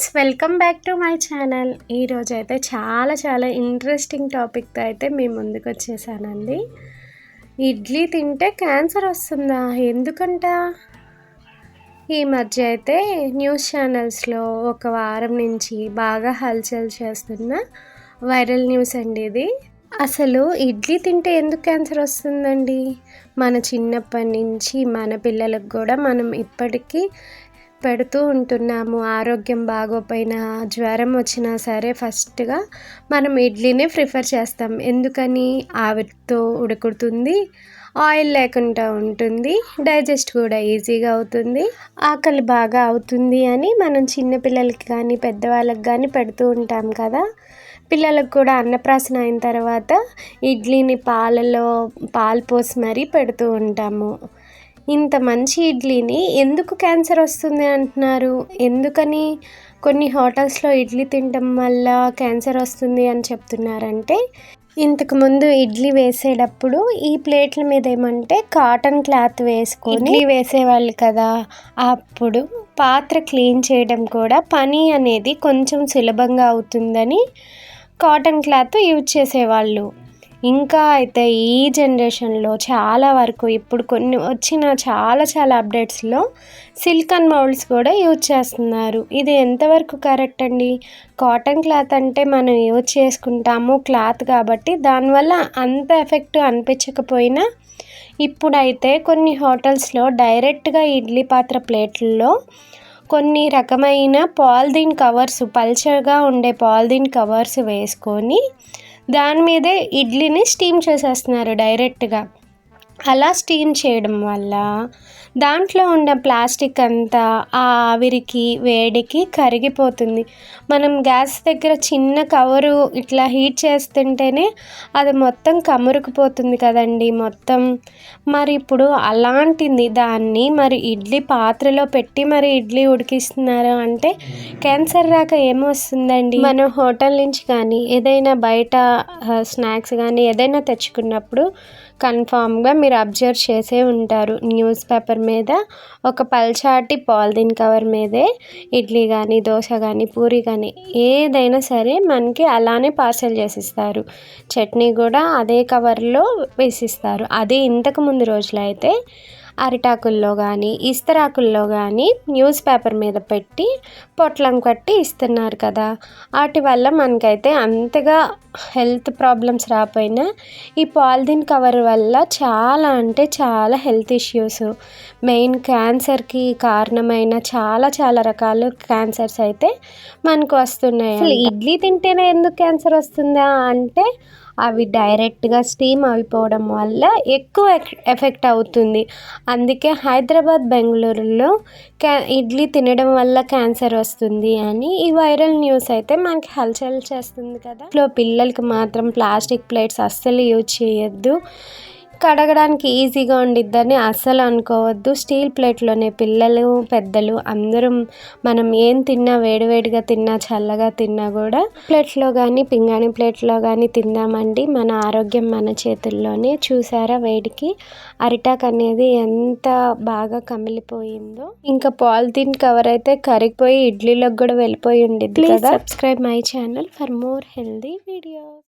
Friends welcome back to my channel. ఈరోజు అయితే చాలా చాలా ఇంట్రెస్టింగ్ టాపిక్తో అయితే మీ ముందుకు వచ్చేసానండి. ఇడ్లీ తింటే క్యాన్సర్ వస్తుందా? ఎందుకంట? ఈ మధ్య అయితే న్యూస్ ఛానల్స్లో ఒక వారం నుంచి బాగా హల్చల్ చేస్తున్న వైరల్ న్యూస్ అండి ఇది. అసలు ఇడ్లీ తింటే ఎందుకు క్యాన్సర్ వస్తుందండి? మన చిన్నప్పటి నుంచి మన పిల్లలకు కూడా మనం ఇప్పటికీ పెడుతూ ఉంటున్నాము. ఆరోగ్యం బాగోపోయినా జ్వరం వచ్చినా సరే ఫస్ట్గా మనం ఇడ్లీనే ప్రిఫర్ చేస్తాం. ఎందుకని? ఆవిరితో ఉడుకుతుంది ఆయిల్ లేకుండా ఉంటుంది డైజెస్ట్ కూడా ఈజీగా అవుతుంది. ఆకలి బాగా అవుతుంది అని మనం చిన్నపిల్లలకి కానీ పెద్దవాళ్ళకి కానీ పెడుతూ ఉంటాం కదా. పిల్లలకు కూడా అన్నప్రాసన అయిన తర్వాత ఇడ్లీని పాలలో పాలు పోసి మరీ పెడుతూ ఉంటాము. ఇంత మంచి ఇడ్లీని ఎందుకు క్యాన్సర్ వస్తుంది అంటున్నారు? ఎందుకని కొన్ని హోటల్స్లో ఇడ్లీ తినడం వల్ల క్యాన్సర్ వస్తుంది అని చెప్తున్నారంటే ఇంతకుముందు ఇడ్లీ వేసేటప్పుడు ఈ ప్లేట్ల మీద ఏమంటే కాటన్ క్లాత్ వేసుకొని వేసేవాళ్ళు కదా అప్పుడు పాత్ర క్లీన్ చేయడం కూడా పని అనేది కొంచెం సులభంగా అవుతుందని కాటన్ క్లాత్ యూజ్ చేసేవాళ్ళు. ఇంకా అయితే ఈ జనరేషన్లో చాలా వరకు ఇప్పుడు కొన్ని వచ్చిన చాలా చాలా అప్డేట్స్లో సిల్కన్ మౌల్డ్స్ కూడా యూజ్ చేస్తున్నారు. ఇది ఎంతవరకు కరెక్ట్ అండి? కాటన్ క్లాత్ అంటే మనం యూజ్ చేసుకుంటాము క్లాత్ కాబట్టి దానివల్ల అంత ఎఫెక్ట్ అనిపించకపోయినా ఇప్పుడైతే కొన్ని హోటల్స్లో డైరెక్ట్గా ఇడ్లీ పాత్ర ప్లేట్లలో కొన్ని రకమైన పాలిథీన్ కవర్స్ పల్చగా ఉండే పాలిథీన్ కవర్స్ వేసుకొని దాని మీదే ఇడ్లీని స్టీమ్ చేసేస్తున్నారు డైరెక్ట్గా. అలా స్టీమ్ చేయడం వల్ల దాంట్లో ఉన్న ప్లాస్టిక్ అంతా ఆ ఆవిరికి వేడికి కరిగిపోతుంది. మనం గ్యాస్ దగ్గర చిన్న కవరు ఇట్లా హీట్ చేస్తుంటేనే అది మొత్తం కమురుకుపోతుంది కదండి మొత్తం. మరి ఇప్పుడు అలాంటిది దాన్ని మరి ఇడ్లీ పాత్రలో పెట్టి మరి ఇడ్లీ ఉడికిస్తున్నారు అంటే క్యాన్సర్ రాక ఏమొస్తుందండి? మనం హోటల్ నుంచి కానీ ఏదైనా బయట స్నాక్స్ కానీ ఏదైనా తెచ్చుకున్నప్పుడు కన్ఫామ్గా మీరు అబ్జర్వ్ చేసే ఉంటారు. న్యూస్ పేపర్ మీద ఒక పల్చాటి పాలిథిన్ కవర్ మీదే. ఇడ్లీ కానీ దోశ కానీ పూరి కానీ ఏదైనా సరే మనకి అలానే పార్సల్ చేసిస్తారు. చట్నీ కూడా అదే కవర్లో వేసిస్తారు. అదే ఇంతకు ముందు రోజులు అయితే అరిటాకుల్లో కానీ ఇస్తరాకుల్లో కానీ న్యూస్ పేపర్ మీద పెట్టి పొట్లం కట్టి ఇస్తున్నారు కదా. వాటి వల్ల మనకైతే అంతగా హెల్త్ ప్రాబ్లమ్స్ రాకపోయినా ఈ పాలిథిన్ కవర్ వల్ల చాలా అంటే చాలా హెల్త్ ఇష్యూస్. మెయిన్ క్యాన్సర్కి కారణమైన చాలా చాలా రకాల క్యాన్సర్స్ అయితే మనకు వస్తున్నాయి. అసలు ఇడ్లీ తింటేనే ఎందుకు క్యాన్సర్ వస్తుందా? అంటే అవి డైరెక్ట్గా స్టీమ్ అయిపోవడం వల్ల ఎక్కువ ఎఫెక్ట్ అవుతుంది. అందుకే హైదరాబాద్ బెంగళూరులో క్యా ఇడ్లీ తినడం వల్ల క్యాన్సర్ వస్తుంది అని ఈ వైరల్ న్యూస్ అయితే మనకి హల్చల్ చేస్తుంది కదా. లో పిల్లలకి మాత్రం ప్లాస్టిక్ ప్లేట్స్ అస్సలు యూజ్ చేయొద్దు. కడగడానికి ఈజీగా ఉండిద్దని అస్సలు అనుకోవద్దు. స్టీల్ ప్లేట్లోనే పిల్లలు పెద్దలు అందరం మనం ఏం తిన్నా వేడివేడిగా తిన్నా చల్లగా తిన్నా కూడా ప్లేట్లో కానీ పింగాణి ప్లేట్లో కానీ తిందామండి. మన ఆరోగ్యం మన చేతుల్లోనే. చూసారా వేడికి? అరిటాక్ అనేది ఎంత బాగా కమిలిపోయిందో. ఇంకా పాలిథిన్ కవర్ అయితే కరిగిపోయి ఇడ్లీలోకి కూడా వెళ్ళిపోయి ఉండిద్ది కదా. Subscribe my channel for more healthy video